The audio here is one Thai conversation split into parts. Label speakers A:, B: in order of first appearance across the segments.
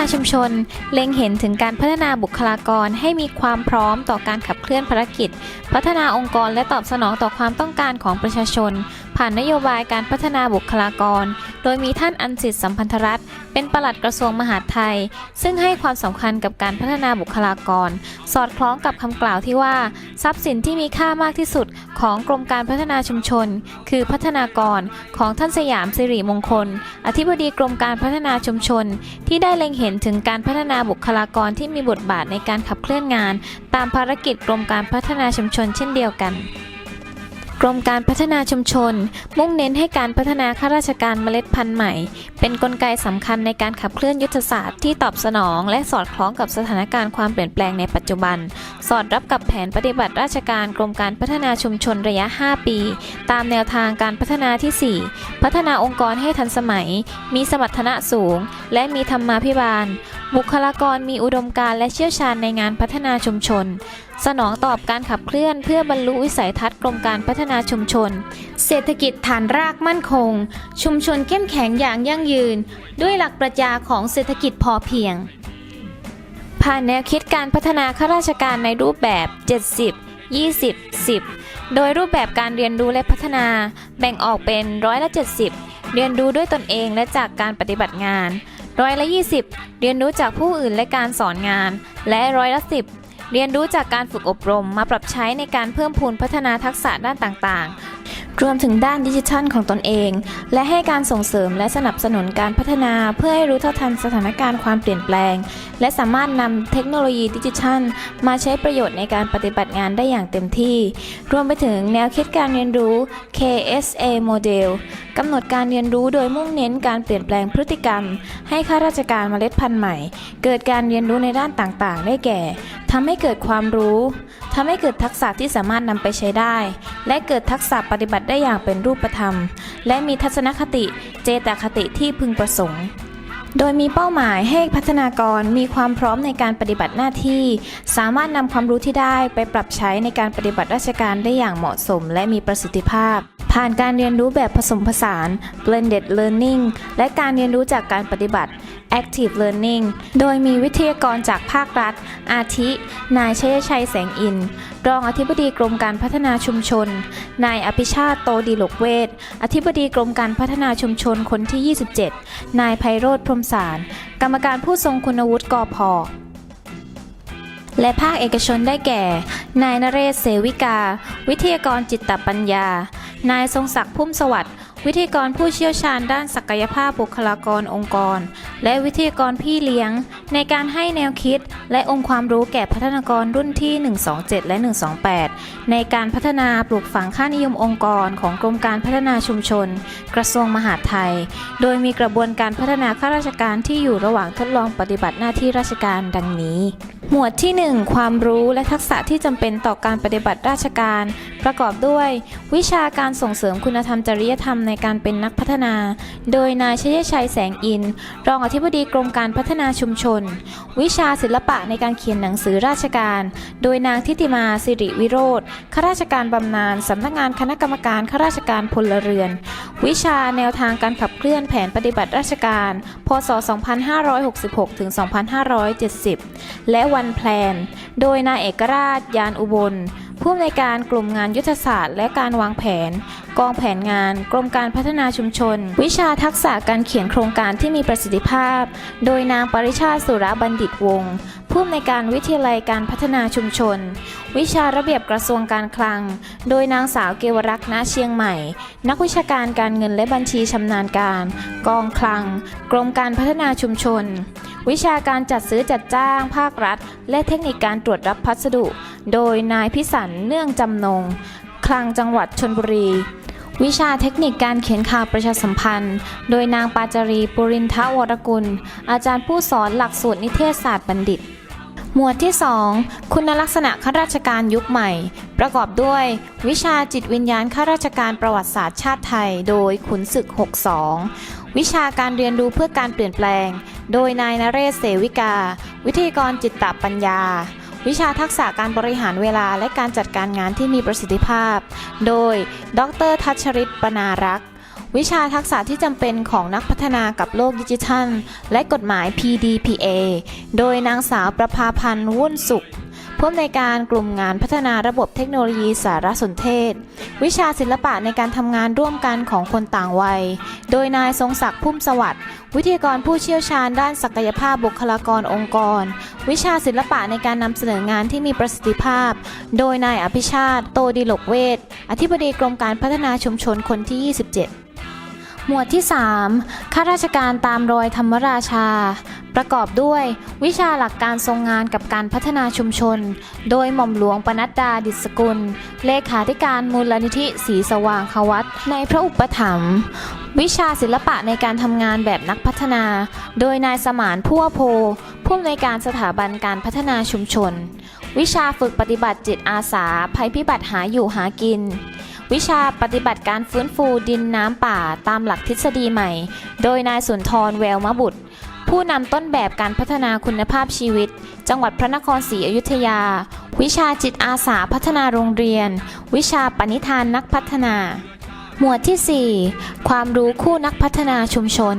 A: าชุมชน เล็งเห็นถึงการพัฒนาบุคลากรให้มีความพร้อมต่อการขับเคลื่อนภารกิจ พัฒนาองค์กรและตอบสนองต่อความต้องการของประชาชน ผ่านนโยบายการพัฒนาบุคลากร โดยมีท่านอันสิทธิ์สัมพันธรัตน์เป็นปลัดกระทรวงมหาดไทย ซึ่งให้ความสำคัญกับการพัฒนาบุคลากร สอดคล้องกับคำกล่าวที่ว่า ทรัพย์สินที่มีค่ามากที่สุดของกรมการพัฒนาชุมชน คือพัฒนากรของท่านสยามสิริมงคล อธิบดีกรมการพัฒนาชุมชน ที่ได้เล็งเห็นถึงการพัฒนาบุคลากรที่มีบทบาทในการขับเคลื่อนงาน ตามภารกิจกรมการพัฒนาชุมชนเช่นเดียวกัน กรมการพัฒนาชุมชน มุ่งเน้นให้การพัฒนาข้าราชการเมล็ดพันธุ์ใหม่ เป็นนกลไกสำคัญในการขับเคลื่อนยุทธศาสตร์ที่ตอบสนอง และสอดคล้องกับสถานการณ์ความเปลี่ยนแปลงในปัจจุบัน สอดรับกับแผนปฏิบัติราชการกรมการพัฒนาชุมชนระยะ 5 ปี ตามแนวทางการพัฒนาที่ 4 พัฒนาองค์กรให้ทันสมัย มีสมรรถนะสูง และมีธรรมาภิบาล บุคลากรมีอุดมการณ์และเชี่ยวชาญในงานพัฒนาชุมชน สนองตอบการขับเคลื่อนเพื่อบรรลุวิสัยทัศน์กรมการพัฒนาชุมชน เศรษฐกิจฐานรากมั่นคง ชุมชนเข้มแข็งอย่างยั่งยืน ด้วยหลักปรัชญาของเศรษฐกิจพอเพียง ผ่านแนวคิดการพัฒนาข้าราชการในรูปแบบ 70 20 10 โดยรูปแบบการเรียนรู้และพัฒนา แบ่งออกเป็นร้อยละ70 เรียนรู้ด้วยตนเองและจากการปฏิบัติงานร้อยละ20 เรียนรู้จากผู้อื่นและการสอนงาน และร้อยละ10 เรียนรู้จากการฝึกอบรมมาปรับใช้ในการเพิ่มพูนพัฒนาทักษะด้านต่างๆ รวมถึงด้านดิจิทัลของตนเอง และให้การส่งเสริมและสนับสนุนการพัฒนาเพื่อให้รู้เท่าทันสถานการณ์ความเปลี่ยนแปลง และสามารถนำเทคโนโลยีดิจิทัล มาใช้ประโยชน์ในการปฏิบัติงานได้อย่างเต็มที่ รวมไปถึงแนวคิดการเรียนรู้ KSA Model กำหนดการเรียนรู้โดยมุ่งเน้นการเปลี่ยนแปลงพฤติกรรม ให้ข้าราชการเมล็ดพันธุ์ใหม่ เกิดการเรียนรู้ในด้านต่างๆ ได้แก่ทำให้เกิดความรู้ทำให้เกิดทักษะที่สามารถนำไปใช้ได้ และเกิดทักษะปฏิบัติได้อย่างเป็นรูปธรรม และมีทัศนคติเจตคติที่พึงประสงค์โดยมีเป้าหมายให้พัฒนากรมีความพร้อมในการปฏิบัติหน้าที่ สามารถนำความรู้ที่ได้ไปปรับใช้ในการปฏิบัติราชการได้อย่างเหมาะสมและมีประสิทธิภาพ ผ่านการเรียนรู้แบบผสมผสาน blended learning และการเรียนรู้จากการปฏิบัติ active learning โดยมีวิทยากรจากภาครัฐ อาทิ นายชัยชัยแสงอิน รองอธิบดีกรมการพัฒนาชุมชน นายอภิชาติโตดีหลกเวทอธิบดีกรมการพัฒนาชุมชนคนที่ 27 นายไพโรธพรมสาร กรรมการผู้ทรงคุณวุฒิกพและภาคเอกชนได้แก่ นายนเรศเสวิกา วิทยากรจิตตปัญญา นายทรงศักดิ์พุ่มสวัสดิ์ วิทยากรผู้เชี่ยวชาญด้านศักยภาพบุคลากรองค์กร และวิทยากรพี่เลี้ยง ในการให้แนวคิด และองค์ความรู้แก่พัฒนากรรุ่นที่ 127 และ 128 ในการพัฒนาปลูกฝังค่านิยมองค์กรของกรมการพัฒนาชุมชน กระทรวงมหาดไทย โดยมีกระบวนการพัฒนาข้าราชการที่อยู่ระหว่างทดลองปฏิบัติหน้าที่ราชการดังนี้ หมวดที่ 1 ความรู้และทักษะที่จำเป็นต่อการปฏิบัติราชการ ประกอบด้วย วิชาการส่งเสริมคุณธรรมจริยธรรมในการเป็นนักพัฒนา โดยนายชยชัยแสงอิน รองอธิบดีกรมการพัฒนาชุมชน วิชาศิลปะในการเขียนหนังสือราชการ โดยนางทิติมาสิริวิโรธข้าราชการบำนาญสำนักงานคณะกรรมการข้าราชการพลเรือน วิชาแนวทางการขับเคลื่อนแผนปฏิบัติราชการ พศ 2566ถึง2570 และวันแพลน โดยนายเอกราชยานอุบล ผู้อำนวยการกลุ่มงานยุทธศาสตร์ และการวางแผน กองแผนงาน กรมการพัฒนาชุมชน วิชาทักษะการเขียนโครงการที่มีประสิทธิภาพ โดยนางปริชาสุรบัณฑิตวงศ์ ผู้อำนวยการวิทยาลัยการพัฒนาชุมชน วิชาระเบียบกระทรวงการคลัง โดยนางสาวเกวรักษ์ณเชียงใหม่ นักวิชาการการเงินและบัญชีชำนาญการ กองคลัง กรมการพัฒนาชุมชน วิชาการจัดซื้อจัดจ้าง ภาครัฐ และเทคนิคการตรวจรับพัสดุ โดยนายพิสันเนื่องจำนง คลังจังหวัดชนบุรีวิชาเทคนิคการเขียนข่าวประชาสัมพันธ์ โดยนางปาจารีปุรินทวรกุล อาจารย์ผู้สอนหลักสูตรนิเทศศาสตร์บัณฑิต หมวดที่ 2 คุณลักษณะข้าราชการยุคใหม่ ประกอบด้วย วิชาจิตวิญญาณข้าราชการประวัติศาสตร์ชาติไทย โดยขุนศึก 62 วิชาการเรียนรู้เพื่อการเปลี่ยนแปลง โดยนายนเรศเสวิกา วิทยากรจิตตปัญญา วิชาทักษะการบริหารเวลาและการจัดการงานที่มีประสิทธิภาพ โดย ดรทัชริตปนารักษ์ วิชาทักษะที่จำเป็นของนักพัฒนากับโลกดิจิทัล และกฎหมาย PDPA โดยนางสาวประภาพันธ์วุ่นสุขผู้อำนวยการกลุ่มงานพัฒนาระบบเทคโนโลยีสารสนเทศ วิชาศิลปะในการทำงานร่วมกันของคนต่างวัย โดยนายทรงศักดิ์พุ่มสวัสดิ์วิทยากรผู้เชี่ยวชาญด้านศักยภาพบุคลากรองค์กร วิชาศิลปะในการนำเสนองานที่มีประสิทธิภาพ โดยนายอภิชาติ โตดิลกเวทอธิบดีกรมการพัฒนาชุมชนคนที่ 27 หมวดที่ 3 ข้าราชการตามรอยธรรมราชา ประกอบด้วยวิชาหลักการทรงงานกับการพัฒนาชุมชน โดยหม่อมหลวงปนัดดาดิษกุล เลขาธิการมูลนิธิสีสว่างควัตในพระอุปถัมภ์วิชาศิลปะในการทำงานแบบนักพัฒนา โดยนายสมานพั่วโพผู้อำนวยการสถาบันการพัฒนาชุมชน วิชาฝึกปฏิบัติจิตอาสาภัยพิบัติหาอยู่หากิน วิชาปฏิบัติการฟื้นฟูดินน้ำป่าตามหลักทฤษฎีใหม่ โดยนายสุนทรแววมบุตร ผู้นำต้นแบบการพัฒนาคุณภาพชีวิต จังหวัดพระนครศรีอยุธยา วิชาจิตอาสาพัฒนาโรงเรียน วิชาปณิธานนักพัฒนา หมวดที่ 4 ความรู้คู่นักพัฒนาชุมชน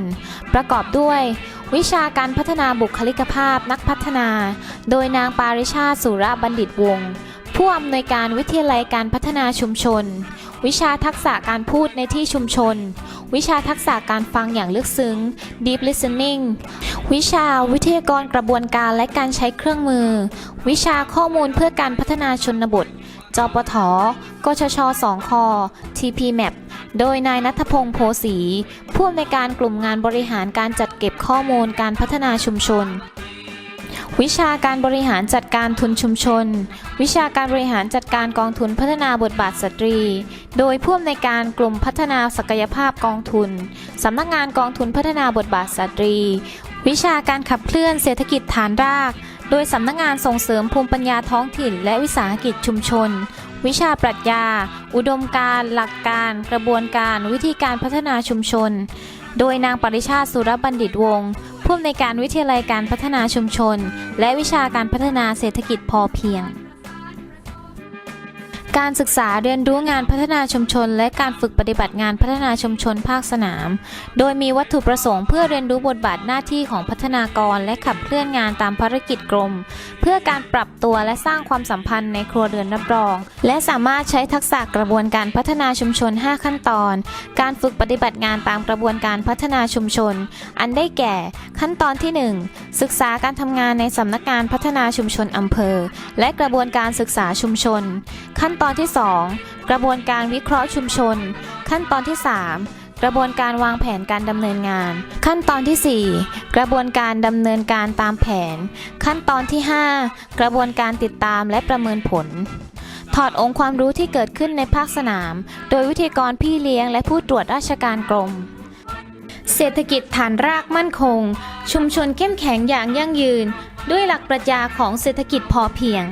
A: ประกอบด้วย วิชาการพัฒนาบุคลิกภาพนักพัฒนา โดยนางปาริชาสุรบัณฑิตวงศ์ ผู้อำนวยการวิทยาลัยการพัฒนาชุมชน วิชาทักษะการพูดในที่ชุมชน วิชาทักษะการฟังอย่างลึกซึ้ง deep listening วิชาวิทยากรกระบวนการและการใช้เครื่องมือ วิชาข้อมูลเพื่อการพัฒนาชนบท จปท กชช 2 ค TPMAP โดยนายนัทพงศ์โพสี ผู้อำนวยการกลุ่มงานบริหารการจัดเก็บข้อมูลการพัฒนาชุมชน วิชาการบริหารจัดการทุนชุมชน วิชาการบริหารจัดการกองทุนพัฒนาบทบาทสตรี โดยผู้อำนวยการกลุ่มพัฒนาศักยภาพกองทุน สำนักงานกองทุนพัฒนาบทบาทสตรี วิชาการขับเคลื่อนเศรษฐกิจฐานราก โดยสำนักงานส่งเสริมภูมิปัญญาท้องถิ่น และวิสาหกิจชุมชน วิชาปรัชญา อุดมการ หลักการ กระบวนการ วิธีการพัฒนาชุมชน โดยนางปริชาติสุรบัณฑิตวงศ์ ผู้อำนวยการวิทยาลัยการพัฒนาชุมชน และวิชาการพัฒนาเศรษฐกิจพอเพียง การศึกษาเรียนรู้งานพัฒนาชุมชน และการฝึกปฏิบัติงานพัฒนาชุมชนภาคสนาม โดยมีวัตถุประสงค์เพื่อเรียนรู้บทบาทหน้าที่ของพัฒนากร และขับเคลื่อนงานตามภารกิจกรม เพื่อการปรับตัวและสร้างความสัมพันธ์ในครัวเรือนรับรอง และสามารถใช้ทักษะกระบวนการพัฒนาชุมชน 5 ขั้นตอน การฝึกปฏิบัติงานตามกระบวนการพัฒนาชุมชน อันได้แก่ ขั้นตอนที่ 1 ศึกษาการทำงานในสำนักงานพัฒนาชุมชนอำเภอ และกระบวนการศึกษาชุมชน ขั้นตอนที่ 2 กระบวนการวิเคราะห์ชุมชน ขั้นตอนที่ 3 กระบวนการวางแผนการดำเนินงาน ขั้นตอนทีสี่ 4 กระบวนการดำเนินการตามแผน ขั้นตอนที่ 5 กระบวนการติดตามและประเมินผล ถอดองค์ความรู้ที่เกิดขึ้นในภาคสนาม โดยวิทยากรพี่เลี้ยงและผู้ตรวจราชการกรมเศรษฐกิจฐานรากมั่นคง ชุมชนเข้มแข็งอย่างยั่งยืน ด้วยหลักปรัชญาของเศรษฐกิจพอเพียง